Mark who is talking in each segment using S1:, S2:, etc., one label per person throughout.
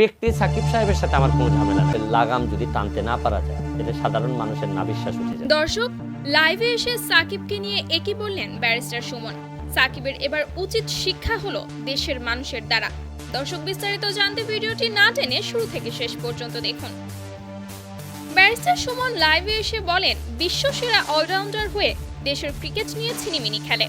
S1: ব্যক্তি সাকিব সাহেবের সাথে আমার কোনো ঝামেলা নেই। লাগাম যদি টানতে না পারা যায়, এটা সাধারণ মানুষের না বিশ্বাস উঠে যায়।
S2: দর্শক লাইভে এসে সাকিবকে নিয়ে একই বললেন ব্যারিস্টার সুমন। সাকিবের এবার উচিত শিক্ষা হলো দেশের মানুষের দ্বারা। দর্শক, বিস্তারিত জানতে ভিডিওটি না টেনে শুরু থেকে শেষ পর্যন্ত দেখুন। ব্যারিস্টার সুমন লাইভে এসে বলেন, বিশ্বসেরা অলরাউন্ডার হয়ে দেশের ক্রিকেট নিয়ে ছিনিমিনি খেলে।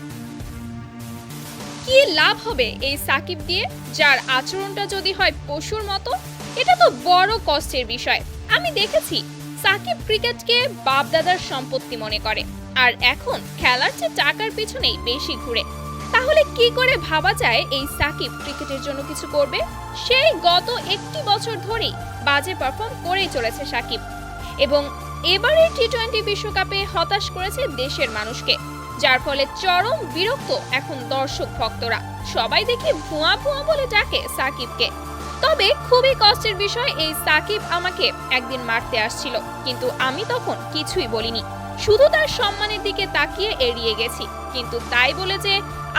S2: কি লাভ হবে এই সাকিব দিয়ে, যার আচরণটা যদি হয় পশুর মতো? এটা তো বড় কষ্টের বিষয়। আমি দেখেছি, সাকিব ক্রিকেটকে বাপদাদার সম্পত্তি মনে করে। আর এখন খেলার চেয়ে টাকার পিছনেই বেশি ঘুরে। তাহলে কি করে ভাবা যায় এই সাকিব ক্রিকেটের জন্য কিছু করবে? সেই গত একটি বছর ধরেই বাজে পারফর্ম করেই চলেছে সাকিব। এবং এবারের টি টোয়েন্টি বিশ্বকাপে হতাশ করেছে দেশের মানুষকে, যার ফলে চরম বিরক্ত এখন দর্শক ভক্তরা। সবাই দেখি ভুয়া ভুয়া বলে ডাকে সাকিবকে। তবে খুবই কষ্টের বিষয় এই সাকিব আমাকে একদিন মারতে আসছিল, কিন্তু আমি তখন কিছুই বলিনি। শুধু তার সম্মানের দিকে তাকিয়ে এড়িয়ে গেছি, কিন্তু তাই বলে যে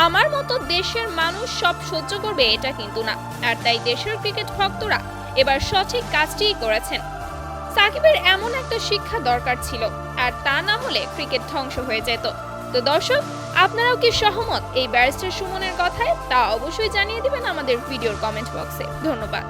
S2: আমার মতো দেশের মানুষ সব সহ্য করবে এটা কিন্তু না। আর তাই দেশের ক্রিকেট ভক্তরা এবার সঠিক কাজটিই করেছেন। সাকিবের এমন একটা শিক্ষা দরকার ছিল, আর তা না হলে ক্রিকেট ধ্বংস হয়ে যেত। তো দর্শক, আপনারাও কি সহমত এই ব্যারিস্টার সুমনের কথায়? তা অবশ্যই জানিয়ে দিবেন আমাদের ভিডিওর কমেন্ট বক্সে। ধন্যবাদ।